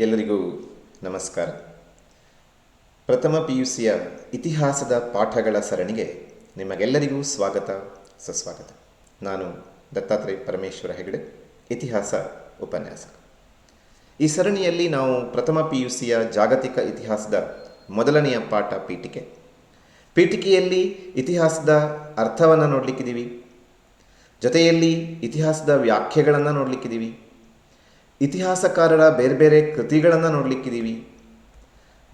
ಎಲ್ಲರಿಗೂ ನಮಸ್ಕಾರ. ಪ್ರಥಮ ಪಿ ಯು ಸಿಯ ಇತಿಹಾಸದ ಪಾಠಗಳ ಸರಣಿಗೆ ನಿಮಗೆಲ್ಲರಿಗೂ ಸ್ವಾಗತ, ಸುಸ್ವಾಗತ. ನಾನು ದತ್ತಾತ್ರೇಯ ಪರಮೇಶ್ವರ ಹೆಗಡೆ, ಇತಿಹಾಸ ಉಪನ್ಯಾಸಕ ಈ ಸರಣಿಯಲ್ಲಿ ನಾವು ಪ್ರಥಮ ಪಿ ಯು ಸಿಯ ಜಾಗತಿಕ ಇತಿಹಾಸದ ಮೊದಲನೆಯ ಪಾಠ ಪೀಠಿಕೆ. ಪೀಠಿಕೆಯಲ್ಲಿ ಇತಿಹಾಸದ ಅರ್ಥವನ್ನು ನೋಡಲಿಕ್ಕಿದ್ದೀವಿ. ಜೊತೆಯಲ್ಲಿ ಇತಿಹಾಸದ ವ್ಯಾಖ್ಯೆಗಳನ್ನು ನೋಡಲಿಕ್ಕಿದ್ದೀವಿ. ಇತಿಹಾಸಕಾರರ ಬೇರೆ ಬೇರೆ ಕೃತಿಗಳನ್ನು ನೋಡಲಿಕ್ಕಿದ್ದೀವಿ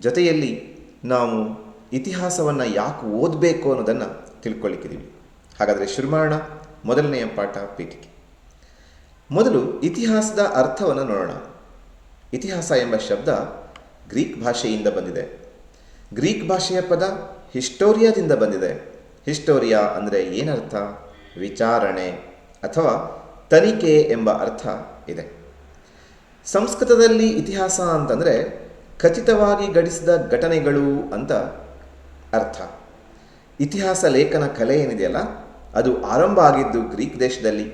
ಜೊತೆಯಲ್ಲಿ ನಾವು ಇತಿಹಾಸವನ್ನು ಯಾಕೆ ಓದಬೇಕು ಅನ್ನೋದನ್ನು ತಿಳ್ಕೊಳ್ಳಿಕ್ಕಿದ್ದೀವಿ ಹಾಗಾದರೆ ಶುರು ಮಾಡೋಣ ಮೊದಲನೆಯ ಪಾಠ ಪೀಠಿಕೆ. ಮೊದಲು ಇತಿಹಾಸದ ಅರ್ಥವನ್ನು ನೋಡೋಣ. ಇತಿಹಾಸ ಎಂಬ ಶಬ್ದ ಗ್ರೀಕ್ ಭಾಷೆಯಿಂದ ಬಂದಿದೆ. ಗ್ರೀಕ್ ಭಾಷೆಯ ಪದ ಹಿಸ್ಟೋರಿಯಾದಿಂದ ಬಂದಿದೆ. ಹಿಸ್ಟೋರಿಯಾ ಅಂದರೆ ಏನರ್ಥ? ವಿಚಾರಣೆ ಅಥವಾ ತನಿಖೆ ಎಂಬ ಅರ್ಥ ಇದೆ. ಸಂಸ್ಕೃತದಲ್ಲಿ ಇತಿಹಾಸ ಅಂತಂದರೆ ಖಚಿತವಾಗಿ ಘಟಿಸಿದ ಘಟನೆಗಳು ಅಂತ ಅರ್ಥ. ಇತಿಹಾಸ ಲೇಖನ ಕಲೆ ಏನಿದೆಯಲ್ಲ, ಅದು ಆರಂಭ ಆಗಿದ್ದು ಗ್ರೀಕ್ ದೇಶದಲ್ಲಿ.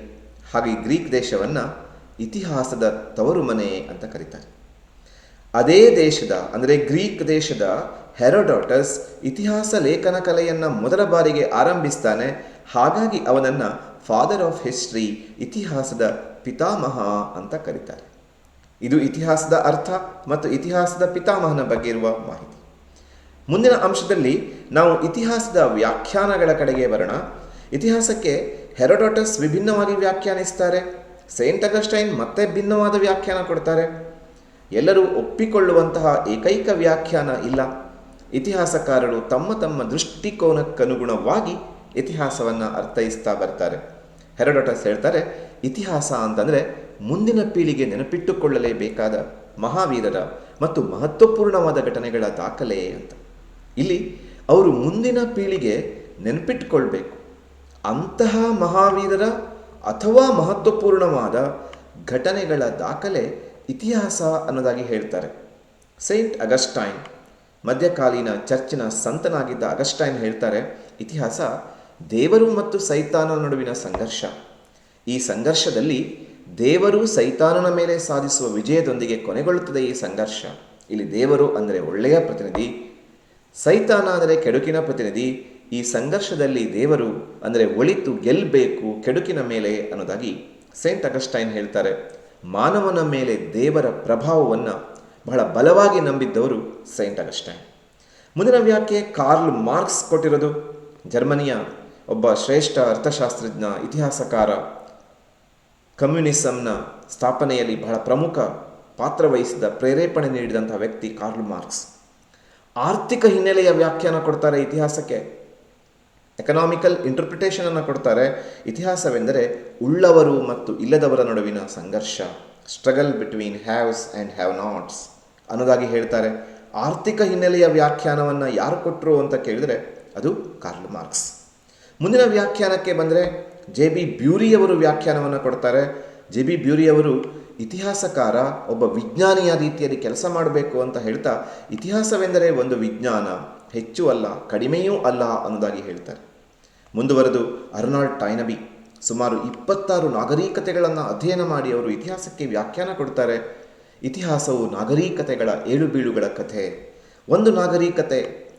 ಹಾಗೆ ಗ್ರೀಕ್ ದೇಶವನ್ನು ಇತಿಹಾಸದ ತವರು ಮನೆ ಅಂತ ಕರೀತಾರೆ. ಅದೇ ದೇಶದ, ಅಂದರೆ ಗ್ರೀಕ್ ದೇಶದ ಹೆರೋಡಾಟಸ್ ಇತಿಹಾಸ ಲೇಖನ ಕಲೆಯನ್ನು ಮೊದಲ ಬಾರಿಗೆ ಆರಂಭಿಸ್ತಾನೆ. ಹಾಗಾಗಿ ಅವನನ್ನು ಫಾದರ್ ಆಫ್ ಹಿಸ್ಟ್ರಿ ಇತಿಹಾಸದ ಪಿತಾಮಹ ಅಂತ ಕರೀತಾರೆ. ಇದು ಇತಿಹಾಸದ ಅರ್ಥ ಮತ್ತು ಇತಿಹಾಸದ ಪಿತಾಮಹನ ಬಗ್ಗೆ ಇರುವ ಮಾಹಿತಿ. ಮುಂದಿನ ಅಂಶದಲ್ಲಿ ನಾವು ಇತಿಹಾಸದ ವ್ಯಾಖ್ಯಾನಗಳ ಕಡೆಗೆ ಬರೋಣ. ಇತಿಹಾಸಕ್ಕೆ ಹೆರೋಡೋಟಸ್ ವಿಭಿನ್ನವಾಗಿ ವ್ಯಾಖ್ಯಾನಿಸ್ತಾರೆ. ಸೇಂಟ್ ಅಗಸ್ಟೈನ್ ಮತ್ತೆ ಭಿನ್ನವಾದ ವ್ಯಾಖ್ಯಾನ ಕೊಡ್ತಾರೆ. ಎಲ್ಲರೂ ಒಪ್ಪಿಕೊಳ್ಳುವಂತಹ ಏಕೈಕ ವ್ಯಾಖ್ಯಾನ ಇಲ್ಲ. ಇತಿಹಾಸಕಾರರು ತಮ್ಮ ತಮ್ಮ ದೃಷ್ಟಿಕೋನಕ್ಕನುಗುಣವಾಗಿ ಇತಿಹಾಸವನ್ನು ಅರ್ಥೈಸ್ತಾ ಬರ್ತಾರೆ. ಹೆರೋಡಾಟಸ್ ಹೇಳ್ತಾರೆ ಇತಿಹಾಸ ಅಂತಂದರೆ ಮುಂದಿನ ಪೀಳಿಗೆ ನೆನಪಿಟ್ಟುಕೊಳ್ಳಲೇಬೇಕಾದ ಮಹಾವೀರರ ಮತ್ತು ಮಹತ್ವಪೂರ್ಣವಾದ ಘಟನೆಗಳ ದಾಖಲೆ ಅಂತ. ಇಲ್ಲಿ ಅವರು ಮುಂದಿನ ಪೀಳಿಗೆ ನೆನಪಿಟ್ಟುಕೊಳ್ಬೇಕು ಅಂತಹ ಮಹಾವೀರರ ಅಥವಾ ಮಹತ್ವಪೂರ್ಣವಾದ ಘಟನೆಗಳ ದಾಖಲೆ ಇತಿಹಾಸ ಅನ್ನೋದಾಗಿ ಹೇಳ್ತಾರೆ. ಸೈಂಟ್ ಅಗಸ್ಟೈನ್, ಮಧ್ಯಕಾಲೀನ ಚರ್ಚಿನ ಸಂತನಾಗಿದ್ದ ಅಗಸ್ಟೈನ್ ಹೇಳ್ತಾರೆ, ಇತಿಹಾಸ ದೇವರು ಮತ್ತು ಸೈತಾನ ನಡುವಿನ ಸಂಘರ್ಷ. ಈ ಸಂಘರ್ಷದಲ್ಲಿ ದೇವರು ಸೈತಾನನ ಮೇಲೆ ಸಾಧಿಸುವ ವಿಜಯದೊಂದಿಗೆ ಕೊನೆಗೊಳ್ಳುತ್ತದೆ ಈ ಸಂಘರ್ಷ. ಇಲ್ಲಿ ದೇವರು ಅಂದರೆ ಒಳ್ಳೆಯ ಪ್ರತಿನಿಧಿ, ಸೈತಾನ ಅಂದರೆ ಕೆಡುಕಿನ ಪ್ರತಿನಿಧಿ. ಈ ಸಂಘರ್ಷದಲ್ಲಿ ದೇವರು ಅಂದರೆ ಒಳಿತು ಗೆಲ್ಲಬೇಕು ಕೆಡುಕಿನ ಮೇಲೆ ಅನ್ನೋದಾಗಿ ಸೇಂಟ್ ಅಗಸ್ಟೈನ್ ಹೇಳ್ತಾರೆ. ಮಾನವನ ಮೇಲೆ ದೇವರ ಪ್ರಭಾವವನ್ನು ಬಹಳ ಬಲವಾಗಿ ನಂಬಿದ್ದವರು ಸೈಂಟ್ ಅಗಸ್ಟೈನ್. ಮುಂದಿನ ವ್ಯಾಖ್ಯೆ ಕಾರ್ಲ್ ಮಾರ್ಕ್ಸ್ ಕೊಟ್ಟಿರೋದು. ಜರ್ಮನಿಯ ಒಬ್ಬ ಶ್ರೇಷ್ಠ ಅರ್ಥಶಾಸ್ತ್ರಜ್ಞ, ಇತಿಹಾಸಕಾರ ಕಮ್ಯುನಿಸಂನ ಸ್ಥಾಪನೆಯಲ್ಲಿ ಬಹಳ ಪ್ರಮುಖ ಪಾತ್ರ ವಹಿಸಿದ ಪ್ರೇರೇಪಣೆ ನೀಡಿದಂಥ ವ್ಯಕ್ತಿ ಕಾರ್ಲ್ ಮಾರ್ಕ್ಸ್. ಆರ್ಥಿಕ ಹಿನ್ನೆಲೆಯ ವ್ಯಾಖ್ಯಾನ ಕೊಡ್ತಾರೆ ಇತಿಹಾಸಕ್ಕೆ. ಎಕನಾಮಿಕಲ್ ಇಂಟರ್ಪ್ರಿಟೇಷನನ್ನು ಕೊಡ್ತಾರೆ. ಇತಿಹಾಸವೆಂದರೆ ಉಳ್ಳವರು ಮತ್ತು ಇಲ್ಲದವರ ನಡುವಿನ ಸಂಘರ್ಷ. Struggle between haves and have nots ಅನ್ನೋದಾಗಿ ಹೇಳ್ತಾರೆ. ಆರ್ಥಿಕ ಹಿನ್ನೆಲೆಯ ವ್ಯಾಖ್ಯಾನವನ್ನು ಯಾರು ಕೊಟ್ಟರು ಅಂತ ಕೇಳಿದರೆ ಅದು ಕಾರ್ಲ್ ಮಾರ್ಕ್ಸ್. ಮುಂದಿನ ವ್ಯಾಖ್ಯಾನಕ್ಕೆ ಬಂದರೆ ಜೆ ಬಿ ಬ್ಯೂರಿಯವರು ವ್ಯಾಖ್ಯಾನವನ್ನು ಕೊಡ್ತಾರೆ. ಜೆ ಬಿ ಬ್ಯೂರಿಯವರು ಇತಿಹಾಸಕಾರ, ಒಬ್ಬ ವಿಜ್ಞಾನಿಯ ರೀತಿಯಲ್ಲಿ ಕೆಲಸ ಮಾಡಬೇಕು ಅಂತ ಹೇಳ್ತಾ ಇತಿಹಾಸವೆಂದರೆ ಒಂದು ವಿಜ್ಞಾನ, ಹೆಚ್ಚು ಅಲ್ಲ, ಕಡಿಮೆಯೂ ಅಲ್ಲ ಅನ್ನೋದಾಗಿ ಹೇಳ್ತಾರೆ. ಮುಂದುವರೆದು ಅರ್ನಾಲ್ಡ್ ಟೈನಬಿ. ಸುಮಾರು ಇಪ್ಪತ್ತಾರು ನಾಗರಿಕತೆಗಳನ್ನು ಅಧ್ಯಯನ ಮಾಡಿ ಅವರು ಇತಿಹಾಸಕ್ಕೆ ವ್ಯಾಖ್ಯಾನ ಕೊಡ್ತಾರೆ. ಇತಿಹಾಸವು ನಾಗರಿಕತೆಗಳ ಏಳು ಬೀಳುಗಳ ಕಥೆ. ಒಂದು ನಾಗರಿಕತೆ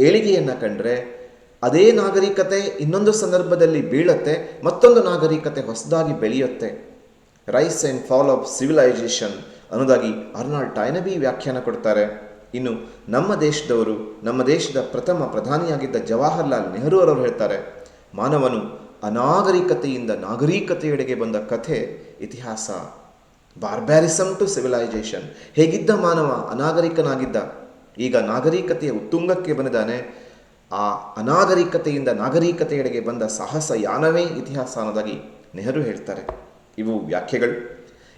ಏಳಿಗೆಯನ್ನು ಕಂಡ್ರೆ ಅದೇ ನಾಗರಿಕತೆ ಇನ್ನೊಂದು ಸಂದರ್ಭದಲ್ಲಿ ಬೀಳತ್ತೆ, ಮತ್ತೊಂದು ನಾಗರಿಕತೆ ಹೊಸದಾಗಿ ಬೆಳೆಯುತ್ತೆ. Rise and fall of civilisation ಅನ್ನೋದಾಗಿ Arnold Toynbee ವ್ಯಾಖ್ಯಾನ ಕೊಡ್ತಾರೆ. ಇನ್ನು ನಮ್ಮ ದೇಶದವರು ನಮ್ಮ ದೇಶದ ಪ್ರಥಮ ಪ್ರಧಾನಿಯಾಗಿದ್ದ ಜವಾಹರ್ಲಾಲ್ ನೆಹರು ಅವರು ಹೇಳ್ತಾರೆ, ಮಾನವನು ಅನಾಗರಿಕತೆಯಿಂದ ನಾಗರಿಕತೆಯೆಡೆಗೆ ಬಂದ ಕಥೆ ಇತಿಹಾಸ. ಬಾರ್ಬ್ಯಾರಿಸಮ್ ಟು ಸಿವಿಲೈಸೇಷನ್ ಹೇಗಿದ್ದ ಮಾನವ ಅನಾಗರಿಕನಾಗಿದ್ದ? ಈಗ ನಾಗರಿಕತೆಯ ಉತ್ತುಂಗಕ್ಕೆ ಬಂದಿದ್ದಾನೆ ಆ ಅನಾಗರಿಕತೆಯಿಂದ ನಾಗರಿಕತೆಯೆಡೆಗೆ ಬಂದ ಸಾಹಸ ಯಾನವೇ ಇತಿಹಾಸ ಅನ್ನೋದಾಗಿ ನೆಹರು ಹೇಳ್ತಾರೆ. ಇವು ವ್ಯಾಖ್ಯೆಗಳು.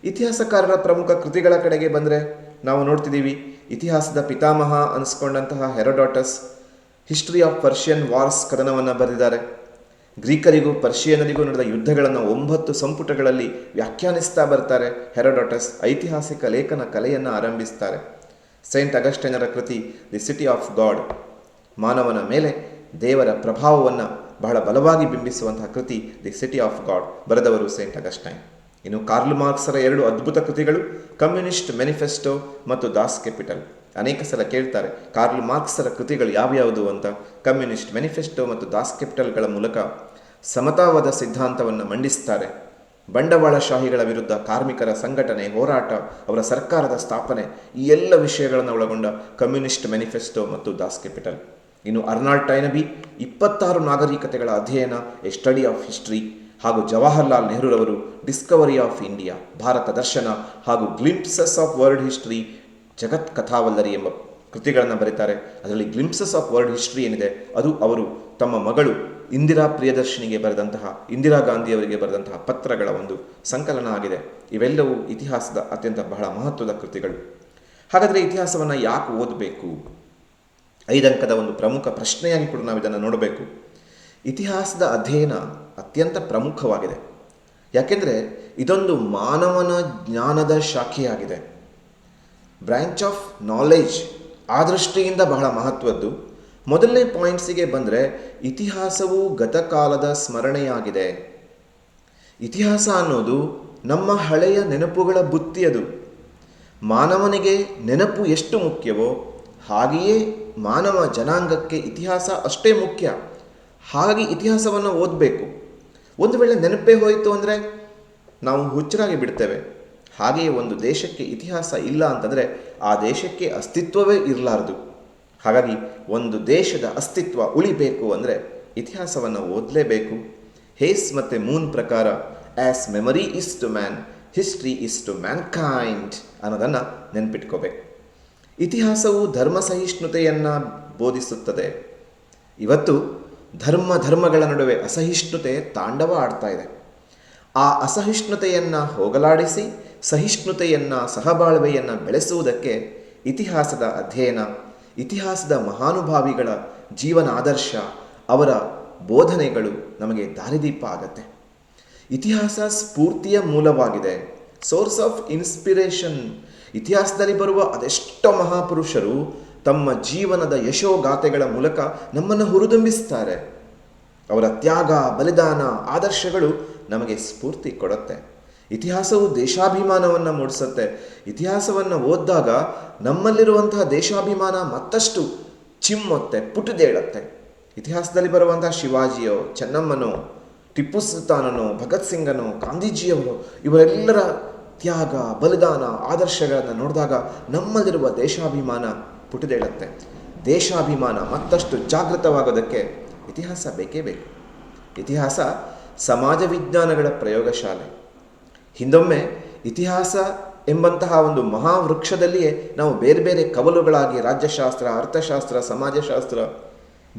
ಇತಿಹಾಸಕಾರರ ಪ್ರಮುಖ ಕೃತಿಗಳ ಕಡೆಗೆ ಬಂದರೆ ನಾವು ನೋಡ್ತಿದ್ದೀವಿ, ಇತಿಹಾಸದ ಪಿತಾಮಹ ಅನಿಸ್ಕೊಂಡಂತಹ Herodotus, history of Persian wars ಕದನವನ್ನು ಬರೆದಿದ್ದಾರೆ. ಗ್ರೀಕರಿಗೂ ಪರ್ಷಿಯನರಿಗೂ ನಡೆದ ಯುದ್ಧಗಳನ್ನು ಒಂಬತ್ತು ಸಂಪುಟಗಳಲ್ಲಿ ವ್ಯಾಖ್ಯಾನಿಸ್ತಾ ಬರ್ತಾರೆ ಹೆರೋಡಾಟಸ್ ಐತಿಹಾಸಿಕ ಲೇಖನ ಕಲೆಯನ್ನು ಆರಂಭಿಸ್ತಾರೆ. ಸೈಂಟ್ ಅಗಸ್ಟೈನರ ಕೃತಿ, ದಿ ಸಿಟಿ ಆಫ್ ಗಾಡ್ ಮಾನವನ ಮೇಲೆ ದೇವರ ಪ್ರಭಾವವನ್ನು ಬಹಳ ಬಲವಾಗಿ ಬಿಂಬಿಸುವಂತಹ ಕೃತಿ ದಿ ಸಿಟಿ ಆಫ್ ಗಾಡ್ ಬರೆದವರು ಸೇಂಟ್ ಅಗಸ್ಟೈನ್ ಇನ್ನು ಕಾರ್ಲ್ ಮಾರ್ಕ್ಸರ ಎರಡು ಅದ್ಭುತ ಕೃತಿಗಳು ಕಮ್ಯುನಿಸ್ಟ್ ಮ್ಯಾನಿಫೆಸ್ಟೋ ಮತ್ತು ದಾಸ್ ಕ್ಯಾಪಿಟಲ್ ಅನೇಕ ಸಲ ಕೇಳ್ತಾರೆ, ಕಾರ್ಲ್ ಮಾರ್ಕ್ಸರ ಕೃತಿಗಳು ಯಾವ್ಯಾವುದು ಅಂತ? ಕಮ್ಯುನಿಸ್ಟ್ ಮ್ಯಾನಿಫೆಸ್ಟೋ ಮತ್ತು ದಾಸ್ ಕ್ಯಾಪಿಟಲ್ಗಳ ಮೂಲಕ ಸಮತಾವಾದ ಸಿದ್ಧಾಂತವನ್ನು ಮಂಡಿಸ್ತಾರೆ. ಬಂಡವಾಳಶಾಹಿಗಳ ವಿರುದ್ಧ ಕಾರ್ಮಿಕರ ಸಂಘಟನೆ, ಹೋರಾಟ, ಅವರ ಸರ್ಕಾರದ ಸ್ಥಾಪನೆ, ಈ ಎಲ್ಲ ವಿಷಯಗಳನ್ನು ಒಳಗೊಂಡ ಕಮ್ಯುನಿಸ್ಟ್ ಮ್ಯಾನಿಫೆಸ್ಟೋ ಮತ್ತು ದಾಸ್ ಕ್ಯಾಪಿಟಲ್ ಇನ್ನು ಅರ್ನಾಲ್ಡ್ ಟೈನಬಿ ಇಪ್ಪತ್ತಾರು ನಾಗರಿಕತೆಗಳ ಅಧ್ಯಯನ, ಎ ಸ್ಟಡಿ ಆಫ್ ಹಿಸ್ಟ್ರಿ ಹಾಗೂ Jawaharlal ನೆಹರೂರವರು discovery of India, Bharat Darshan ಹಾಗೂ glimpses of world history Jagat Kathavallari ಎಂಬ ಕೃತಿಗಳನ್ನು ಬರೀತಾರೆ. ಅದರಲ್ಲಿ ಗ್ಲಿಂಪ್ಸಸ್ ಆಫ್ ವರ್ಲ್ಡ್ ಹಿಸ್ಟ್ರಿ ಏನಿದೆ, ಅದು ಅವರು ತಮ್ಮ ಮಗಳು ಇಂದಿರಾ ಪ್ರಿಯದರ್ಶಿನಿಗೆ ಬರೆದಂತಹ, ಇಂದಿರಾ ಗಾಂಧಿಯವರಿಗೆ ಬರೆದಂತಹ ಪತ್ರಗಳ ಒಂದು ಸಂಕಲನ ಆಗಿದೆ. ಇವೆಲ್ಲವೂ ಇತಿಹಾಸದ ಅತ್ಯಂತ ಬಹಳ ಮಹತ್ವದ ಕೃತಿಗಳು. ಹಾಗಾದರೆ ಇತಿಹಾಸವನ್ನು ಯಾಕೆ ಓದಬೇಕು? ಐದಂಕದ ಒಂದು ಪ್ರಮುಖ ಪ್ರಶ್ನೆಯಾಗಿ ಕೂಡ ನಾವು ಇದನ್ನು ನೋಡಬೇಕು. ಇತಿಹಾಸದ ಅಧ್ಯಯನ ಅತ್ಯಂತ ಪ್ರಮುಖವಾಗಿದೆ. ಯಾಕೆಂದರೆ ಇದೊಂದು ಮಾನವನ ಜ್ಞಾನದ ಶಾಖೆಯಾಗಿದೆ. ಬ್ರ್ಯಾಂಚ್ ಆಫ್ ನಾಲೆಜ್ ಆ ದೃಷ್ಟಿಯಿಂದ ಬಹಳ ಮಹತ್ವದ್ದು. ಮೊದಲನೇ ಪಾಯಿಂಟ್ಸಿಗೆ ಬಂದರೆ ಇತಿಹಾಸವು ಗತಕಾಲದ ಸ್ಮರಣೆಯಾಗಿದೆ. ಇತಿಹಾಸ ಅನ್ನೋದು ನಮ್ಮ ಹಳೆಯ ನೆನಪುಗಳ ಬುತ್ತಿಯದು. ಮಾನವನಿಗೆ ನೆನಪು ಎಷ್ಟು ಮುಖ್ಯವೋ ಹಾಗೆಯೇ ಮಾನವ ಜನಾಂಗಕ್ಕೆ ಇತಿಹಾಸ ಅಷ್ಟೇ ಮುಖ್ಯ. ಹಾಗಾಗಿ ಇತಿಹಾಸವನ್ನು ಓದಬೇಕು. ಒಂದು ವೇಳೆ ನೆನಪೇ ಹೋಯಿತು ಅಂದರೆ ನಾವು ಹುಚ್ಚರಾಗಿ ಬಿಡ್ತೇವೆ. ಹಾಗೆಯೇ ಒಂದು ದೇಶಕ್ಕೆ ಇತಿಹಾಸ ಇಲ್ಲ ಅಂತಂದರೆ ಆ ದೇಶಕ್ಕೆ ಅಸ್ತಿತ್ವವೇ ಇರಲಾರದು. ಹಾಗಾಗಿ ಒಂದು ದೇಶದ ಅಸ್ತಿತ್ವ ಉಳಿಬೇಕು ಅಂದರೆ ಇತಿಹಾಸವನ್ನು ಓದಲೇಬೇಕು. ಹೇಸ್ ಮತ್ತು ಮೂನ್ ಪ್ರಕಾರ as memory is to man history is to mankind ಅನ್ನೋದನ್ನು ನೆನ್ಪಿಟ್ಕೋಬೇಕು. ಇತಿಹಾಸವು ಧರ್ಮ ಸಹಿಷ್ಣುತೆಯನ್ನು ಬೋಧಿಸುತ್ತದೆ. ಇವತ್ತು ಧರ್ಮ ಧರ್ಮಗಳ ನಡುವೆ ಅಸಹಿಷ್ಣುತೆ ತಾಂಡವ ಆಡ್ತಾ ಇದೆ. ಆ ಅಸಹಿಷ್ಣುತೆಯನ್ನು ಹೋಗಲಾಡಿಸಿ, ಸಹಿಷ್ಣುತೆಯನ್ನು ಸಹಬಾಳ್ವೆಯನ್ನು ಬೆಳೆಸುವುದಕ್ಕೆ ಇತಿಹಾಸದ ಅಧ್ಯಯನ, ಇತಿಹಾಸದ ಮಹಾನುಭಾವಿಗಳ ಜೀವನ ಆದರ್ಶ, ಅವರ ಬೋಧನೆಗಳು ನಮಗೆ ದಾರಿದೀಪ ಆಗತ್ತೆ. ಇತಿಹಾಸ ಸ್ಫೂರ್ತಿಯ ಮೂಲವಾಗಿದೆ. ಸೋರ್ಸ್ ಆಫ್ ಇನ್ಸ್ಪಿರೇಷನ್ ಇತಿಹಾಸದಲ್ಲಿ ಬರುವ ಅದೆಷ್ಟೋ ಮಹಾಪುರುಷರು ತಮ್ಮ ಜೀವನದ ಯಶೋಗಾಥೆಗಳ ಮೂಲಕ ನಮ್ಮನ್ನು ಹುರಿದುಂಬಿಸ್ತಾರೆ. ಅವರ ತ್ಯಾಗ, ಬಲಿದಾನ, ಆದರ್ಶಗಳು ನಮಗೆ ಸ್ಫೂರ್ತಿ ಕೊಡುತ್ತೆ. ಇತಿಹಾಸವು ದೇಶಾಭಿಮಾನವನ್ನು ಮೂಡಿಸುತ್ತೆ. ಇತಿಹಾಸವನ್ನು ಓದಿದಾಗ ನಮ್ಮಲ್ಲಿರುವಂತಹ ದೇಶಾಭಿಮಾನ ಮತ್ತಷ್ಟು ಚಿಮ್ಮುತ್ತೆ, ಪುಟಿದೇಳತ್ತೆ. ಇತಿಹಾಸದಲ್ಲಿ ಬರುವಂತಹ ಶಿವಾಜಿಯೋ, ಚೆನ್ನಮ್ಮನೋ, ಟಿಪ್ಪು ಸುಲ್ತಾನನೋ, ಭಗತ್ ಸಿಂಗನೋ ಗಾಂಧೀಜಿಯವರು ಇವರೆಲ್ಲರ ತ್ಯಾಗ, ಬಲಿದಾನ, ಆದರ್ಶಗಳನ್ನು ನೋಡಿದಾಗ ನಮ್ಮಲ್ಲಿರುವ ದೇಶಾಭಿಮಾನ ಪುಟಿದೇಳುತ್ತೆ. ದೇಶಾಭಿಮಾನ ಮತ್ತಷ್ಟು ಜಾಗೃತವಾಗೋದಕ್ಕೆ ಇತಿಹಾಸ ಬೇಕೇ ಬೇಕು. ಇತಿಹಾಸ ಸಮಾಜ ವಿಜ್ಞಾನಗಳ ಪ್ರಯೋಗಶಾಲೆ. ಹಿಂದೊಮ್ಮೆ ಇತಿಹಾಸ ಎಂಬಂತಹ ಒಂದು ಮಹಾವೃಕ್ಷದಲ್ಲಿಯೇ ನಾವು ಬೇರೆ ಬೇರೆ ಕವಲುಗಳಾಗಿ ರಾಜ್ಯಶಾಸ್ತ್ರ, ಅರ್ಥಶಾಸ್ತ್ರ, ಸಮಾಜಶಾಸ್ತ್ರ,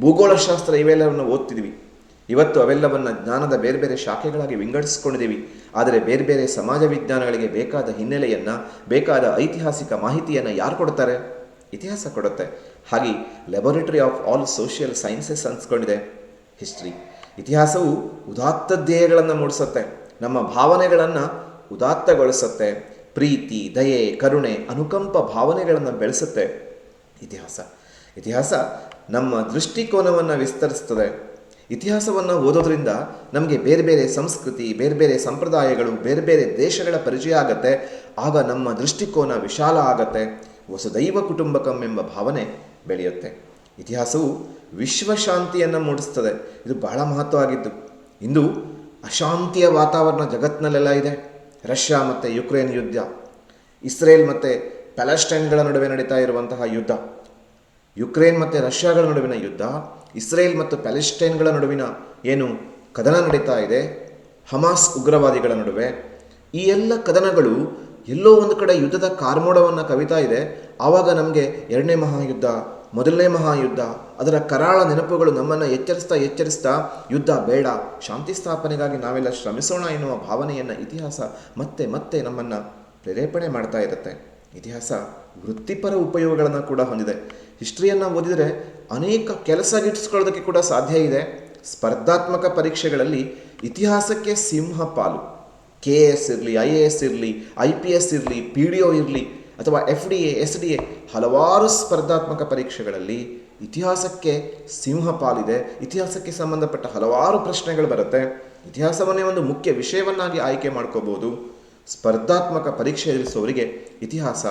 ಭೂಗೋಳಶಾಸ್ತ್ರ ಇವೆಲ್ಲವನ್ನು ಓದ್ತಿದ್ವಿ. ಇವತ್ತು ಅವೆಲ್ಲವನ್ನು ಜ್ಞಾನದ ಬೇರೆ ಬೇರೆ ಶಾಖೆಗಳಾಗಿ ವಿಂಗಡಿಸ್ಕೊಂಡಿದ್ದೀವಿ. ಆದರೆ ಬೇರೆ ಬೇರೆ ಸಮಾಜ ವಿಜ್ಞಾನಗಳಿಗೆ ಬೇಕಾದ ಹಿನ್ನೆಲೆಯನ್ನು, ಬೇಕಾದ ಐತಿಹಾಸಿಕ ಮಾಹಿತಿಯನ್ನು ಯಾರು ಕೊಡ್ತಾರೆ ಇತಿಹಾಸ ಕೊಡುತ್ತೆ. ಹಾಗೆ laboratory of all social sciences ಅನ್ಸ್ಕೊಂಡಿದೆ. History ಇತಿಹಾಸವು ಉದಾತ್ತ ಧ್ಯೇಯಗಳನ್ನು ಮೂಡಿಸುತ್ತೆ. ನಮ್ಮ ಭಾವನೆಗಳನ್ನು ಉದಾತ್ತಗೊಳಿಸುತ್ತೆ. ಪ್ರೀತಿ, ದಯೆ, ಕರುಣೆ, ಅನುಕಂಪ ಭಾವನೆಗಳನ್ನು ಬೆಳೆಸುತ್ತೆ ಇತಿಹಾಸ. ಇತಿಹಾಸ ನಮ್ಮ ದೃಷ್ಟಿಕೋನವನ್ನು ವಿಸ್ತರಿಸ್ತದೆ. ಇತಿಹಾಸವನ್ನು ಓದೋದ್ರಿಂದ ನಮಗೆ ಬೇರೆ ಬೇರೆ ಸಂಸ್ಕೃತಿ, ಬೇರೆ ಬೇರೆ ಸಂಪ್ರದಾಯಗಳು, ಬೇರೆ ಬೇರೆ ದೇಶಗಳ ಪರಿಚಯ ಆಗತ್ತೆ. ಆಗ ನಮ್ಮ ದೃಷ್ಟಿಕೋನ ವಿಶಾಲ ಆಗತ್ತೆ. ವಸುದೈವ ಕುಟುಂಬಕಂ ಎಂಬ ಭಾವನೆ ಬೆಳೆಯುತ್ತೆ. ಇತಿಹಾಸವು ವಿಶ್ವಶಾಂತಿಯನ್ನು ಮೂಡಿಸ್ತದೆ. ಇದು ಬಹಳ ಮಹತ್ವವಾಗಿದ್ದು. ಇಂದು ಅಶಾಂತಿಯ ವಾತಾವರಣ ಜಗತ್ತಿನಲ್ಲೆಲ್ಲ ಇದೆ. ರಷ್ಯಾ ಮತ್ತು ಯುಕ್ರೇನ್ ಯುದ್ಧ. ಇಸ್ರೇಲ್ ಮತ್ತು ಪ್ಯಾಲೆಸ್ಟೈನ್ಗಳ ನಡುವೆ ನಡೀತಾ ಇರುವಂತಹ ಯುದ್ಧ. ಯುಕ್ರೇನ್ ಮತ್ತು ರಷ್ಯಾಗಳ ನಡುವಿನ ಯುದ್ಧ, ಇಸ್ರೇಲ್ ಮತ್ತು ಪ್ಯಾಲೆಸ್ಟೈನ್ಗಳ ನಡುವಿನ ಏನು ಕದನ ನಡೀತಾ ಇದೆ, ಹಮಾಸ್ ಉಗ್ರವಾದಿಗಳ ನಡುವೆ, ಈ ಎಲ್ಲ ಕದನಗಳು ಎಲ್ಲೋ ಒಂದು ಕಡೆ ಯುದ್ಧದ ಕಾರ್ಮೋಡವನ್ನು ಕವಿತಾ ಇದೆ. ಆವಾಗ ನಮಗೆ ಎರಡನೇ ಮಹಾಯುದ್ಧ, ಮೊದಲನೇ ಮಹಾಯುದ್ಧ, ಅದರ ಕರಾಳ ನೆನಪುಗಳು ನಮ್ಮನ್ನು ಎಚ್ಚರಿಸ್ತಾ ಎಚ್ಚರಿಸ್ತಾ ಯುದ್ಧ ಬೇಡ. ಶಾಂತಿ ಸ್ಥಾಪನೆಗಾಗಿ ನಾವೆಲ್ಲ ಶ್ರಮಿಸೋಣ ಎನ್ನುವ ಭಾವನೆಯನ್ನು ಇತಿಹಾಸ ಮತ್ತೆ ಮತ್ತೆ ನಮ್ಮನ್ನು ಪ್ರೇರೇಪಣೆ ಮಾಡ್ತಾ ಇರುತ್ತೆ. ಇತಿಹಾಸ ವೃತ್ತಿಪರ ಉಪಯೋಗಗಳನ್ನು ಕೂಡ ಹೊಂದಿದೆ. ಹಿಸ್ಟ್ರಿಯನ್ನು ಓದಿದರೆ ಅನೇಕ ಕೆಲಸ ಗಿಟ್ಟಿಸ್ಕೊಳ್ಳೋದಕ್ಕೆ ಕೂಡ ಸಾಧ್ಯ ಇದೆ. ಸ್ಪರ್ಧಾತ್ಮಕ ಪರೀಕ್ಷೆಗಳಲ್ಲಿ ಇತಿಹಾಸಕ್ಕೆ ಸಿಂಹ ಪಾಲು. ಕೆ ಎ ಎಸ್ ಇರಲಿ ಐ ಎ ಎಸ್ ಇರಲಿ ಐ ಪಿ ಎಸ್ ಇರಲಿ ಪಿ ಡಿ ಒ ಇರಲಿ ಅಥವಾ F D A S D A ಹಲವಾರು ಸ್ಪರ್ಧಾತ್ಮಕ ಪರೀಕ್ಷೆಗಳಲ್ಲಿ ಇತಿಹಾಸಕ್ಕೆ ಸಿಂಹ ಪಾಲಿದೆ. ಇತಿಹಾಸಕ್ಕೆ ಸಂಬಂಧಪಟ್ಟ ಹಲವಾರು ಪ್ರಶ್ನೆಗಳು ಬರುತ್ತೆ. ಇತಿಹಾಸವನ್ನೇ ಒಂದು ಮುಖ್ಯ ವಿಷಯವನ್ನಾಗಿ ಆಯ್ಕೆ ಮಾಡ್ಕೋಬೋದು. ಸ್ಪರ್ಧಾತ್ಮಕ ಪರೀಕ್ಷೆ ಎದುರಿಸುವವರಿಗೆ ಇತಿಹಾಸ,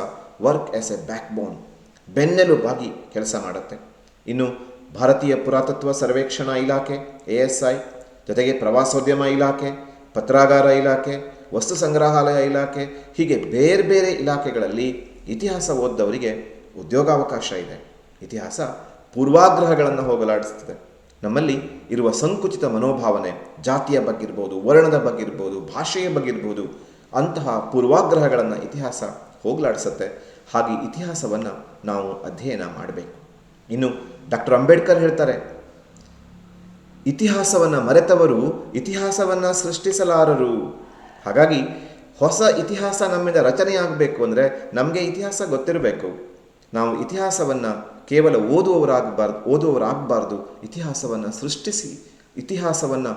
work as a backbone ಬೆನ್ನೆಲುಬಾಗಿ ಕೆಲಸ ಮಾಡುತ್ತೆ. ಇನ್ನು ಭಾರತೀಯ ಪುರಾತತ್ವ ಸರ್ವೇಕ್ಷಣಾ ಇಲಾಖೆ ಎ ಎಸ್ ಐ ಜೊತೆಗೆ ಪ್ರವಾಸೋದ್ಯಮ ಇಲಾಖೆ, ಪತ್ರಾಗಾರ ಇಲಾಖೆ, ವಸ್ತು ಸಂಗ್ರಹಾಲಯ ಇಲಾಖೆ, ಹೀಗೆ ಬೇರೆ ಬೇರೆ ಇಲಾಖೆಗಳಲ್ಲಿ ಇತಿಹಾಸ ಓದ್ದವರಿಗೆ ಉದ್ಯೋಗಾವಕಾಶ ಇದೆ. ಇತಿಹಾಸ ಪೂರ್ವಾಗ್ರಹಗಳನ್ನು ಹೋಗಲಾಡಿಸ್ತದೆ ನಮ್ಮಲ್ಲಿ ಇರುವ ಸಂಕುಚಿತ ಮನೋಭಾವನೆ ಜಾತಿಯ ಬಗ್ಗೆ ಇರ್ಬೋದು, ವರ್ಣದ ಬಗ್ಗೆ ಇರ್ಬೋದು, ಭಾಷೆಯ ಬಗ್ಗೆ ಇರ್ಬೋದು ಅಂತಹ ಪೂರ್ವಾಗ್ರಹಗಳನ್ನು ಇತಿಹಾಸ ಹೋಗಲಾಡಿಸುತ್ತೆ. ಹಾಗೆ ಇತಿಹಾಸವನ್ನು ನಾವು ಅಧ್ಯಯನ ಮಾಡಬೇಕು. ಇನ್ನು ಡಾಕ್ಟರ್ ಅಂಬೇಡ್ಕರ್ ಹೇಳ್ತಾರೆ, ಇತಿಹಾಸವನ್ನು ಮರೆತವರು ಇತಿಹಾಸವನ್ನು ಸೃಷ್ಟಿಸಲಾರರು. ಹಾಗಾಗಿ ಹೊಸ ಇತಿಹಾಸ ನಮ್ಮಿಂದ ರಚನೆಯಾಗಬೇಕು ಅಂದರೆ ನಮಗೆ ಇತಿಹಾಸ ಗೊತ್ತಿರಬೇಕು. ನಾವು ಇತಿಹಾಸವನ್ನು ಕೇವಲ ಓದುವವರಾಗಬಾರ್ದು ಓದುವವರಾಗಬಾರ್ದು, ಇತಿಹಾಸವನ್ನು ಸೃಷ್ಟಿಸಿ, ಇತಿಹಾಸವನ್ನು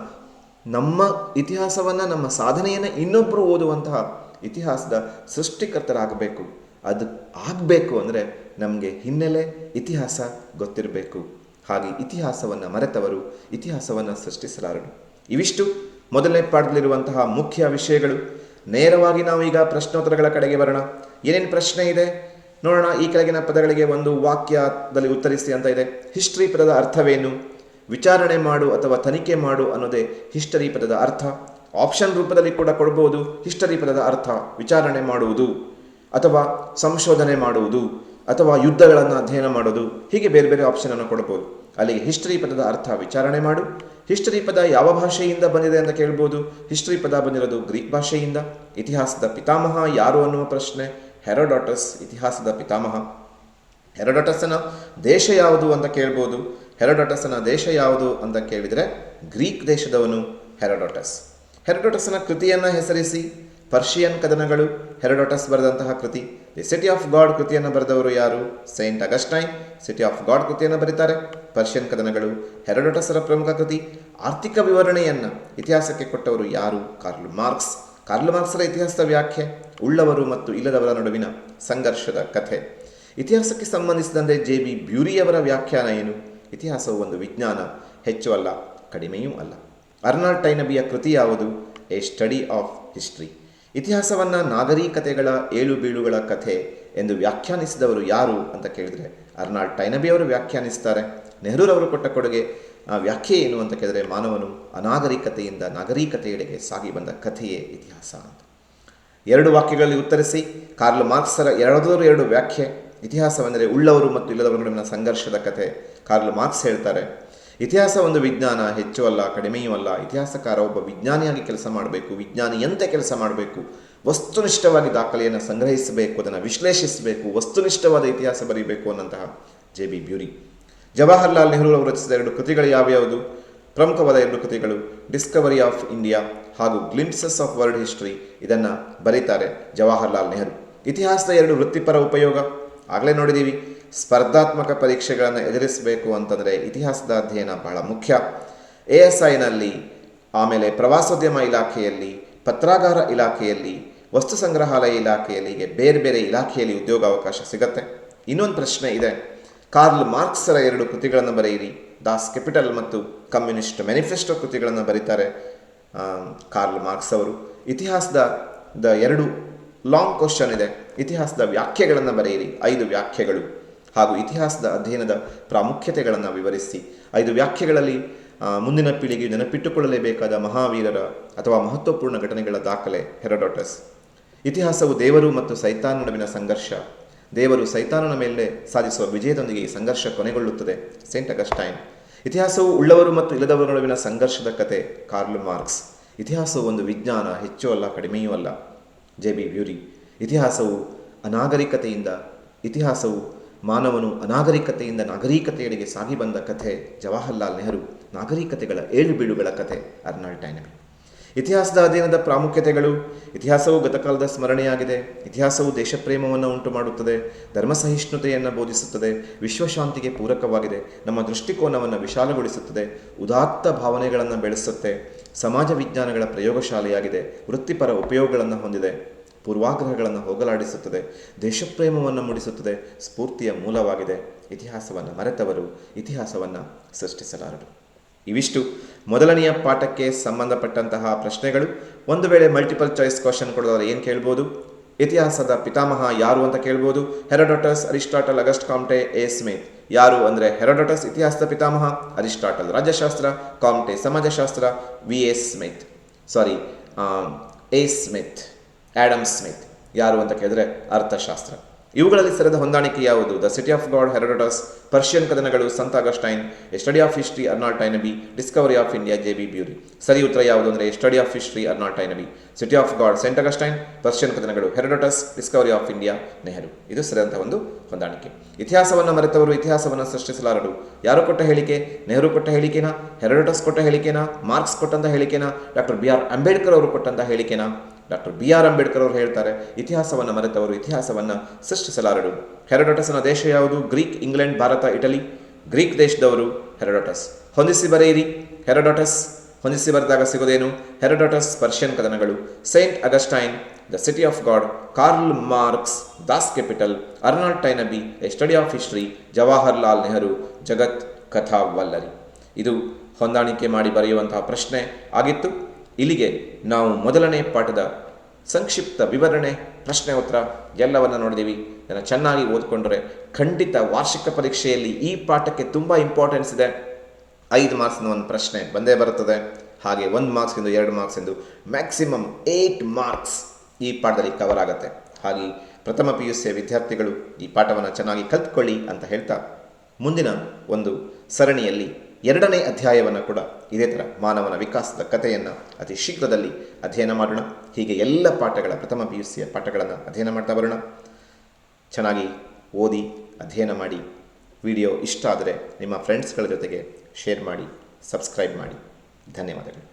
ನಮ್ಮ ಇತಿಹಾಸವನ್ನು, ನಮ್ಮ ಸಾಧನೆಯನ್ನು ಇನ್ನೊಬ್ಬರು ಓದುವಂತಹ ಇತಿಹಾಸದ ಸೃಷ್ಟಿಕರ್ತರಾಗಬೇಕು. ಅದು ಆಗಬೇಕು ಅಂದರೆ ನಮಗೆ ಹಿನ್ನೆಲೆ ಇತಿಹಾಸ ಗೊತ್ತಿರಬೇಕು. ಹಾಗೆ ಇತಿಹಾಸವನ್ನು ಮರೆತವರು, ಇತಿಹಾಸವನ್ನು ಸೃಷ್ಟಿಸಲಾರರು. ಇವಿಷ್ಟು. ಮೊದಲನೇ ಪಾಠದಲ್ಲಿರುವಂತಹ ಮುಖ್ಯ ವಿಷಯಗಳು. ನೇರವಾಗಿ ನಾವು ಈಗ ಪ್ರಶ್ನೋತ್ತರಗಳ ಕಡೆಗೆ ಬರೋಣ. ಏನೇನು ಪ್ರಶ್ನೆ ಇದೆ? ನೋಡೋಣ, ಈ ಕೆಳಗಿನ ಪದಗಳಿಗೆ ಒಂದು ವಾಕ್ಯದಲ್ಲಿ ಉತ್ತರಿಸಿ ಅಂತ ಇದೆ. ಹಿಸ್ಟ್ರಿ ಪದದ ಅರ್ಥವೇನು? ವಿಚಾರಣೆ ಮಾಡು ಅಥವಾ ತನಿಖೆ ಮಾಡು ಅನ್ನೋದೇ ಹಿಸ್ಟರಿ ಪದದ ಅರ್ಥ. ಆಪ್ಷನ್ ರೂಪದಲ್ಲಿ ಕೂಡ ಕೊಡಬಹುದು ಹಿಸ್ಟರಿ ಪದದ ಅರ್ಥ ವಿಚಾರಣೆ ಮಾಡುವುದು ಅಥವಾ ಸಂಶೋಧನೆ ಮಾಡುವುದು ಅಥವಾ ಯುದ್ಧಗಳನ್ನು ಅಧ್ಯಯನ ಮಾಡೋದು ಹೀಗೆ ಬೇರೆ ಬೇರೆ ಆಪ್ಷನ್ ಅನ್ನು ಕೊಡಬಹುದು ಅಲ್ಲಿಗೆ ಹಿಸ್ಟರಿ ಪದದ ಅರ್ಥ ವಿಚಾರಣೆ ಮಾಡು. ಹಿಸ್ಟರಿ ಪದ ಯಾವ ಭಾಷೆಯಿಂದ ಬಂದಿದೆ ಅಂತ ಕೇಳ್ಬೋದು. ಹಿಸ್ಟರಿ ಪದ ಬಂದಿರೋದು ಗ್ರೀಕ್ ಭಾಷೆಯಿಂದ. ಇತಿಹಾಸದ ಪಿತಾಮಹ ಯಾರು ಅನ್ನುವ ಪ್ರಶ್ನೆ. ಹೆರೋಡಾಟಸ್ ಇತಿಹಾಸದ ಪಿತಾಮಹ. ಹೆರೋಡಾಟಸ್ನ ದೇಶ ಯಾವುದು ಅಂತ ಕೇಳ್ಬೋದು. ಹೆರೋಡಾಟಸ್ನ ದೇಶ ಯಾವುದು ಅಂತ ಕೇಳಿದರೆ ಗ್ರೀಕ್ ದೇಶದವನು ಹೆರೋಡಾಟಸ್. ಹೆರೋಡಾಟಸ್ನ ಕೃತಿಯನ್ನು ಹೆಸರಿಸಿ ಪರ್ಷಿಯನ್ ಕದನಗಳು, ಹೆರೋಡಾಟಸ್ ಬರೆದಂತಹ ಕೃತಿ. ದಿ ಸಿಟಿ ಆಫ್ ಗಾಡ್ ಕೃತಿಯನ್ನು ಬರೆದವರು ಯಾರು? Saint Augustine City of God ಕೃತಿಯನ್ನು ಬರೀತಾರೆ. ಪರ್ಷಿಯನ್ ಕದನಗಳು, ಹೆರಡೊಟಸರ ಪ್ರಮುಖ ಕೃತಿ. ಆರ್ಥಿಕ ವಿವರಣೆಯನ್ನು ಇತಿಹಾಸಕ್ಕೆ ಕೊಟ್ಟವರು ಯಾರು? Karl marks. ಕಾರ್ಲ್ ಮಾರ್ಕ್ಸರ ಇತಿಹಾಸದ ವ್ಯಾಖ್ಯೆ, ಉಳ್ಳವರು ಮತ್ತು ಇಲ್ಲದವರ ನಡುವಿನ ಸಂಘರ್ಷದ ಕಥೆ. ಇತಿಹಾಸಕ್ಕೆ ಸಂಬಂಧಿಸಿದಂತೆ ಜೆ ಬಿ ಬ್ಯೂರಿಯವರ ವ್ಯಾಖ್ಯಾನ ಏನು? ಇತಿಹಾಸವು ಒಂದು ವಿಜ್ಞಾನ, ಹೆಚ್ಚು ಅಲ್ಲ, ಕಡಿಮೆಯೂ ಅಲ್ಲ. ಅರ್ನಾಲ್ಡ್ ಟೈನಬಿಯ ಕೃತಿ ಯಾವುದು? A Study of History. ಇತಿಹಾಸವನ್ನು ನಾಗರಿಕತೆಗಳ ಏಳು ಬೀಳುಗಳ ಕಥೆ ಎಂದು ವ್ಯಾಖ್ಯಾನಿಸಿದವರು ಯಾರು ಅಂತ ಕೇಳಿದರೆ ಅರ್ನಾಲ್ಡ್ ಟೈನಬಿಯವರು ವ್ಯಾಖ್ಯಾನಿಸ್ತಾರೆ. ನೆಹರೂರವರು ಕೊಟ್ಟ ಕೊಡುಗೆ, ಆ ವ್ಯಾಖ್ಯೆ ಏನು ಅಂತ ಕೇಳಿದರೆ ಮಾನವನು ಅನಾಗರಿಕತೆಯಿಂದ ನಾಗರಿಕತೆಯೆಡೆಗೆ ಸಾಗಿ ಬಂದ ಕಥೆಯೇ ಇತಿಹಾಸ ಅಂತ. ಎರಡು ವಾಕ್ಯಗಳಲ್ಲಿ ಉತ್ತರಿಸಿ, ಕಾರ್ಲ್ ಮಾರ್ಕ್ಸರ ಎರಡರೂ ಎರಡು ವ್ಯಾಖ್ಯೆ, ಇತಿಹಾಸವೆಂದರೆ ಉಳ್ಳವರು ಮತ್ತು ಇಲ್ಲದವರ ನಡುವಿನ ಸಂಘರ್ಷದ ಕಥೆ ಕಾರ್ಲ್ ಮಾರ್ಕ್ಸ್ ಹೇಳ್ತಾರೆ, ಇತಿಹಾಸ ಒಂದು ವಿಜ್ಞಾನ, ಹೆಚ್ಚು ಅಲ್ಲ, ಕಡಿಮೆಯೂ ಅಲ್ಲ. ಇತಿಹಾಸಕಾರ ಒಬ್ಬ ವಿಜ್ಞಾನಿಯಾಗಿ ಕೆಲಸ ಮಾಡಬೇಕು, ವಿಜ್ಞಾನಿಯಂತೆ ಕೆಲಸ ಮಾಡಬೇಕು, ವಸ್ತುನಿಷ್ಠವಾಗಿ ದಾಖಲೆಯನ್ನು ಸಂಗ್ರಹಿಸಬೇಕು, ಅದನ್ನು ವಿಶ್ಲೇಷಿಸಬೇಕು, ವಸ್ತುನಿಷ್ಠವಾದ ಇತಿಹಾಸ ಬರೀಬೇಕು ಅನ್ನಂತಹ J B Bury. Jawaharlal Nehru ಅವರು ರಚಿಸಿದ ಎರಡು ಕೃತಿಗಳು ಯಾವ್ಯಾವುದು? ಪ್ರಮುಖವಾದ ಎರಡು ಕೃತಿಗಳು, ಡಿಸ್ಕವರಿ ಆಫ್ ಇಂಡಿಯಾ ಹಾಗೂ ಗ್ಲಿಂಪ್ಸಸ್ ಆಫ್ ವರ್ಲ್ಡ್ ಹಿಸ್ಟ್ರಿ ಇದನ್ನು ಬರೀತಾರೆ ಜವಾಹರ್ಲಾಲ್ ನೆಹರು. ಇತಿಹಾಸದ ಎರಡು ವೃತ್ತಿಪರ ಉಪಯೋಗ, ಆಗಲೇ ನೋಡಿದ್ದೀವಿ. ಸ್ಪರ್ಧಾತ್ಮಕ ಪರೀಕ್ಷೆಗಳನ್ನು ಎದುರಿಸಬೇಕು ಅಂತಂದರೆ ಇತಿಹಾಸದ ಅಧ್ಯಯನ ಬಹಳ ಮುಖ್ಯ. ಎ ಎಸ್ ಐನಲ್ಲಿ ಆಮೇಲೆ ಪ್ರವಾಸೋದ್ಯಮ ಇಲಾಖೆಯಲ್ಲಿ, ಪತ್ರಾಗಾರ ಇಲಾಖೆಯಲ್ಲಿ, ವಸ್ತು ಸಂಗ್ರಹಾಲಯ ಇಲಾಖೆಯಲ್ಲಿ ಬೇರೆ ಬೇರೆ ಇಲಾಖೆಯಲ್ಲಿ ಉದ್ಯೋಗಾವಕಾಶ ಸಿಗುತ್ತೆ. ಇನ್ನೊಂದು ಪ್ರಶ್ನೆ ಇದೆ. ಕಾರ್ಲ್ ಮಾರ್ಕ್ಸರ ಎರಡು ಕೃತಿಗಳನ್ನು ಬರೆಯಿರಿ. ದಾಸ್ ಕ್ಯಾಪಿಟಲ್ ಮತ್ತು ಕಮ್ಯುನಿಸ್ಟ್ ಮ್ಯಾನಿಫೆಸ್ಟೋ ಕೃತಿಗಳನ್ನು ಬರೀತಾರೆ ಕಾರ್ಲ್ ಮಾರ್ಕ್ಸ್ ಅವರು. ಇತಿಹಾಸದ ದ ಎರಡು ಲಾಂಗ್ ಕ್ವಶನ್ ಇದೆ. ಇತಿಹಾಸದ ವ್ಯಾಖ್ಯೆಗಳನ್ನು ಬರೆಯಿರಿ. ಐದು ವ್ಯಾಖ್ಯೆಗಳು. ಹಾಗೂ ಇತಿಹಾಸದ ಅಧ್ಯಯನದ ಪ್ರಾಮುಖ್ಯತೆಗಳನ್ನು ವಿವರಿಸಿ, ಐದು ವ್ಯಾಖ್ಯೆಗಳಲ್ಲಿ ಮುಂದಿನ ಪೀಳಿಗೆಯು ನೆನಪಿಟ್ಟುಕೊಳ್ಳಲೇಬೇಕಾದ ಮಹಾವೀರರ ಅಥವಾ ಮಹತ್ವಪೂರ್ಣ ಘಟನೆಗಳ ದಾಖಲೆ, ಹೆರಡೋಟಸ್. ಇತಿಹಾಸವು ದೇವರು ಮತ್ತು ಸೈತಾನ ನಡುವಿನ ಸಂಘರ್ಷ. ದೇವರು ಸೈತಾನನ ಮೇಲೆ ಸಾಧಿಸುವ ವಿಜಯದೊಂದಿಗೆ ಈ ಸಂಘರ್ಷ ಕೊನೆಗೊಳ್ಳುತ್ತದೆ, ಸೇಂಟ್ ಅಗಸ್ಟೈನ್. ಇತಿಹಾಸವು ಉಳ್ಳವರು ಮತ್ತು ಇಲ್ಲದವರ ನಡುವಿನ ಸಂಘರ್ಷದ ಕತೆ, ಕಾರ್ಲ್ ಮಾರ್ಕ್ಸ್. ಇತಿಹಾಸವು ಒಂದು ವಿಜ್ಞಾನ, ಹೆಚ್ಚು ಅಲ್ಲ, ಕಡಿಮೆಯೂ ಅಲ್ಲ. J B Bury. ಇತಿಹಾಸವು ಅನಾಗರಿಕತೆಯಿಂದ, ಇತಿಹಾಸವು ಮಾನವನು ಅನಾಗರಿಕತೆಯಿಂದ ನಾಗರಿಕತೆಯೆಡೆಗೆ ಸಾಗಿ ಬಂದ ಕಥೆ ಜವಾಹರ್ಲಾಲ್ ನೆಹರು, ನಾಗರಿಕತೆಗಳ ಏಳು ಬೀಳುಗಳ ಕಥೆ, ಅರ್ನಾಲ್ಡ್ ಟೈನರ್. ಇತಿಹಾಸದ ಅಧ್ಯಯನದ ಪ್ರಾಮುಖ್ಯತೆಗಳು, ಇತಿಹಾಸವು ಗತಕಾಲದ ಸ್ಮರಣೆಯಾಗಿದೆ, ಇತಿಹಾಸವು ದೇಶಪ್ರೇಮವನ್ನು ಉಂಟು ಮಾಡುತ್ತದೆ ಧರ್ಮ ಸಹಿಷ್ಣುತೆಯನ್ನು ಬೋಧಿಸುತ್ತದೆ, ವಿಶ್ವಶಾಂತಿಗೆ ಪೂರಕವಾಗಿದೆ, ನಮ್ಮ ದೃಷ್ಟಿಕೋನವನ್ನು ವಿಶಾಲಗೊಳಿಸುತ್ತದೆ, ಉದಾತ್ತ ಭಾವನೆಗಳನ್ನು ಬೆಳೆಸುತ್ತೆ, ಸಮಾಜ ವಿಜ್ಞಾನಗಳ ಪ್ರಯೋಗಶಾಲೆಯಾಗಿದೆ, ವೃತ್ತಿಪರ ಉಪಯೋಗಗಳನ್ನು ಹೊಂದಿದೆ. ಪೂರ್ವಾಗ್ರಹಗಳನ್ನು ಹೋಗಲಾಡಿಸುತ್ತದೆ, ದೇಶಪ್ರೇಮವನ್ನು ಮೂಡಿಸುತ್ತದೆ, ಸ್ಫೂರ್ತಿಯ ಮೂಲವಾಗಿದೆ. ಇತಿಹಾಸವನ್ನು ಮರೆತವರು, ಇತಿಹಾಸವನ್ನು ಸೃಷ್ಟಿಸಲಾರರು. ಇವಿಷ್ಟು. ಮೊದಲನೆಯ ಪಾಠಕ್ಕೆ ಸಂಬಂಧಪಟ್ಟಂತಹ ಪ್ರಶ್ನೆಗಳು. ಒಂದು ವೇಳೆ ಮಲ್ಟಿಪಲ್ ಚಾಯ್ಸ್ ಕ್ವಶನ್ ಕೊಡೋದಾದ್ರೆ ಏನು ಕೇಳ್ಬೋದು? ಇತಿಹಾಸದ ಪಿತಾಮಹ ಯಾರು ಅಂತ ಕೇಳ್ಬೋದು. Herodotus, Aristotle, Auguste Comte A Smith. ಯಾರು ಅಂದರೆ ಹೆರಡೋಟಸ್ ಇತಿಹಾಸದ ಪಿತಾಮಹ, ಅರಿಸ್ಟಾಟಲ್ ರಾಜ್ಯಶಾಸ್ತ್ರ Comte ಸಮಾಜಶಾಸ್ತ್ರ, V A Smith. Sorry A Smith. Adam Smith ಯಾರು ಅಂತ ಕೇಳಿದ್ರೆ ಅರ್ಥಶಾಸ್ತ್ರ. ಇವುಗಳಲ್ಲಿ ಸರಿದ ಹೊಂದಾಣಿಕೆ ಯಾವುದು? The City of God Herodotus Persian ಕದನಗಳು ಸಂತ Augustine Study of History Arnold Toynbee Discovery of India J B Bury ಸರಿ ಉತ್ತರ ಯಾವುದು ಅಂದರೆ Study of History Arnold Toynbee City of God Saint Augustine Persian ಕದನಗಳು Herodotus Discovery of India Nehru ಇದು ಸರಿಯಾದಂಥ ಒಂದು ಹೊಂದಾಣಿಕೆ. ಇತಿಹಾಸವನ್ನು ಮರೆತವರು ಇತಿಹಾಸವನ್ನು ಸೃಷ್ಟಿಸಲಾರರು. ಯಾರು ಕೊಟ್ಟ ಹೇಳಿಕೆ? ನೆಹರು ಕೊಟ್ಟ ಹೇಳಿಕೆನಾ? ಹೆರೋಡೋಟಸ್ ಕೊಟ್ಟ ಹೇಳಿಕೆನಾ? ಮಾರ್ಕ್ಸ್ ಕೊಟ್ಟಂಥ ಹೇಳಿಕೆನಾ? ಡಾಕ್ಟರ್ ಬಿ ಆರ್ ಅಂಬೇಡ್ಕರ್ ಅವರು ಕೊಟ್ಟಂಥ ಹೇಳಿಕೆನಾ? ಡಾಕ್ಟರ್ ಬಿ ಆರ್ ಅಂಬೇಡ್ಕರ್ ಅವರು ಹೇಳ್ತಾರೆ, ಇತಿಹಾಸವನ್ನು ಮರೆತವರು, ಇತಿಹಾಸವನ್ನು ಸೃಷ್ಟಿಸಲಾರರು. ಹೆರಡೊಟಸ್ನ ದೇಶ ಯಾವುದು? Greek, England, Bharat, Italy. Greek ದೇಶದವರು ಹೆರಡೊಟಸ್. ಹೊಂದಿಸಿ ಬರೆಯಿರಿ. ಹೆರಡೊಟಸ್. ಹೊಂದಿಸಿ ಬರೆದಾಗ ಸಿಗೋದೇನು? Herodotus Persian ಕದನಗಳು. Saint Augustine, the City of God, Karl Marx Das Kapital, Arnold Toynbee, A Study of History, Jawaharlal Nehru, Jagat Katha Vallari ಇದು ಹೊಂದಾಣಿಕೆ ಮಾಡಿ ಬರೆಯುವಂತಹ ಪ್ರಶ್ನೆ ಆಗಿತ್ತು. ಇಲ್ಲಿಗೆ ನಾವು ಮೊದಲನೇ ಪಾಠದ ಸಂಕ್ಷಿಪ್ತ ವಿವರಣೆ, ಪ್ರಶ್ನೆ ಉತ್ತರ ಎಲ್ಲವನ್ನು ನೋಡಿದ್ದೀವಿ. ಇದನ್ನು ಚೆನ್ನಾಗಿ ಓದ್ಕೊಂಡ್ರೆ ಖಂಡಿತ ವಾರ್ಷಿಕ ಪರೀಕ್ಷೆಯಲ್ಲಿ ಈ ಪಾಠಕ್ಕೆ ತುಂಬ ಇಂಪಾರ್ಟೆನ್ಸ್ ಇದೆ. ಐದು ಮಾರ್ಕ್ಸ್ನ ಒಂದು ಪ್ರಶ್ನೆ ಬಂದೇ ಬರುತ್ತದೆ. ಹಾಗೆ ಒಂದು ಮಾರ್ಕ್ಸಿಂದು ಎರಡು ಮಾರ್ಕ್ಸಿಂದು ಮ್ಯಾಕ್ಸಿಮಮ್ ಏಯ್ಟ್ ಮಾರ್ಕ್ಸ್ ಈ ಪಾಠದಲ್ಲಿ ಕವರ್ ಆಗುತ್ತೆ. ಹಾಗೆ ಪ್ರಥಮ ಪಿ ಯು ಸಿಯ ವಿದ್ಯಾರ್ಥಿಗಳು ಈ ಪಾಠವನ್ನು ಚೆನ್ನಾಗಿ ಕಲ್ತ್ಕೊಳ್ಳಿ ಅಂತ ಹೇಳ್ತಾ ಮುಂದಿನ ಒಂದು ಸರಣಿಯಲ್ಲಿ ಎರಡನೇ ಅಧ್ಯಾಯವನ್ನು ಕೂಡ ಇದೇ ಥರ ಮಾನವನ ವಿಕಾಸದ ಕಥೆಯನ್ನು ಅತಿ ಶೀಘ್ರದಲ್ಲಿ ಅಧ್ಯಯನ ಮಾಡೋಣ. ಹೀಗೆ ಎಲ್ಲ ಪಾಠಗಳ ಪ್ರಥಮ ಪಿ ಯು ಸಿಯ ಪಾಠಗಳನ್ನು ಅಧ್ಯಯನ ಮಾಡ್ತಾ ಬರೋಣ. ಚೆನ್ನಾಗಿ ಓದಿ, ಅಧ್ಯಯನ ಮಾಡಿ, ವಿಡಿಯೋ ಇಷ್ಟ ಆದರೆ ನಿಮ್ಮ ಫ್ರೆಂಡ್ಸ್ಗಳ ಜೊತೆಗೆ ಶೇರ್ ಮಾಡಿ ಸಬ್ಸ್ಕ್ರೈಬ್ ಮಾಡಿ. ಧನ್ಯವಾದಗಳು.